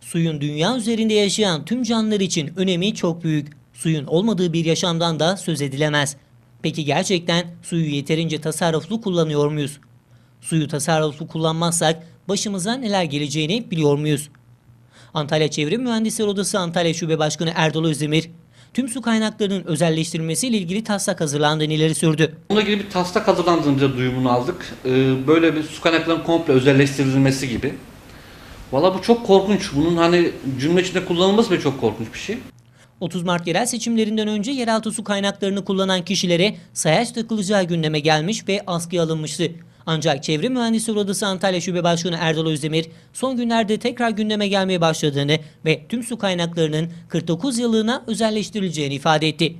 Suyun dünya üzerinde yaşayan tüm canlılar için önemi çok büyük. Suyun olmadığı bir yaşamdan da söz edilemez. Peki gerçekten suyu yeterince tasarruflu kullanıyor muyuz? Suyu tasarruflu kullanmazsak başımıza neler geleceğini biliyor muyuz? Antalya Çevre Mühendisleri Odası Antalya Şube Başkanı Erdal Özdemir, tüm su kaynaklarının özelleştirilmesiyle ilgili taslak hazırlandığını ileri sürdü. Bununla ilgili bir taslak hazırlandığımızda duyumunu aldık. Ee, böyle bir su kaynaklarının komple özelleştirilmesi gibi. Valla bu çok korkunç. Bunun hani cümle içinde kullanılması bile çok korkunç bir şey. 30 Mart yerel seçimlerinden önce yeraltı su kaynaklarını kullanan kişilere sayaç takılacağı gündeme gelmiş ve askıya alınmıştı. Ancak Çevre Mühendisleri Odası Antalya Şube Başkanı Erdal Özdemir son günlerde tekrar gündeme gelmeye başladığını ve tüm su kaynaklarının 49 yıllığına özelleştirileceğini ifade etti.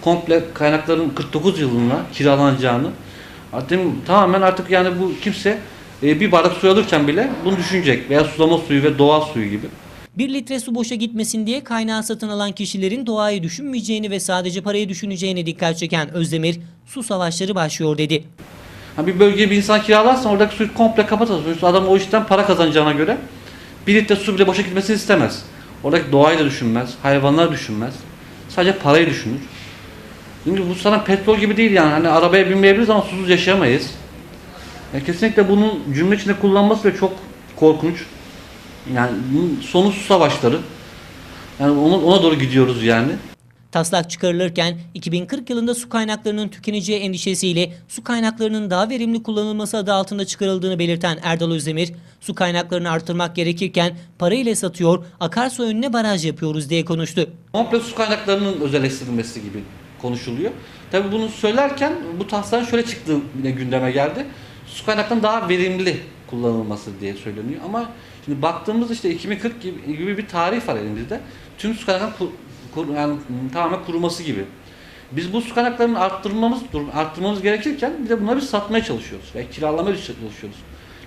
Komple kaynakların 49 yılına kiralanacağını tamamen artık yani bu kimse e, bir bardak su alırken bile bunu düşünecek. Veya sulama suyu ve doğal suyu gibi. 1 litre su boşa gitmesin diye kaynağı satın alan kişilerin doğayı düşünmeyeceğini ve sadece parayı düşüneceğini dikkat çeken Özdemir, su savaşları başlıyor dedi. Ha bir bölgeye bir insan kiralarsan oradaki suyu komple kapatırsın. Adam o işten para kazanacağına göre bir litre su bile boşa gitmesini istemez. Oradaki doğayı da düşünmez, hayvanlar düşünmez. Sadece parayı düşünür. Şimdi bu sana petrol gibi değil yani. Hani arabaya binmeyebiliriz ama susuz yaşayamayız. Yani kesinlikle bunun cümle içinde kullanması da çok korkunç. Yani sonu su savaşları. Yani ona, ona doğru gidiyoruz yani. Taslak çıkarılırken 2040 yılında su kaynaklarının tükeneceği endişesiyle su kaynaklarının daha verimli kullanılması adı altında çıkarıldığını belirten Erdal Özdemir, su kaynaklarını artırmak gerekirken para ile satıyor, akarsu önüne baraj yapıyoruz diye konuştu. komple su kaynaklarının özelleştirilmesi gibi konuşuluyor. Tabii bunu söylerken bu taslağın şöyle çıktığı yine gündeme geldi. Su kaynaklarının daha verimli kullanılması diye söyleniyor. Ama şimdi baktığımız işte 2040 gibi, gibi bir tarih var elimizde. Tüm su kaynaklarının kur- yani tamamen kuruması gibi. Biz bu su kaynaklarını arttırmamız arttırmamız gerekirken bir de bunları biz satmaya çalışıyoruz. Ve kiralamaya çalışıyoruz.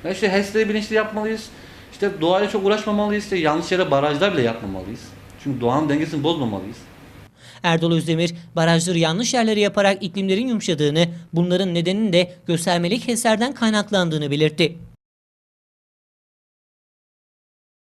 Yani işte HES'leri bilinçli yapmalıyız. İşte doğayla çok uğraşmamalıyız. İşte yanlış yere barajlar bile yapmamalıyız. Çünkü doğanın dengesini bozmamalıyız. Erdal Özdemir, barajları yanlış yerlere yaparak iklimlerin yumuşadığını, bunların nedeninin de göstermelik HES'lerden kaynaklandığını belirtti.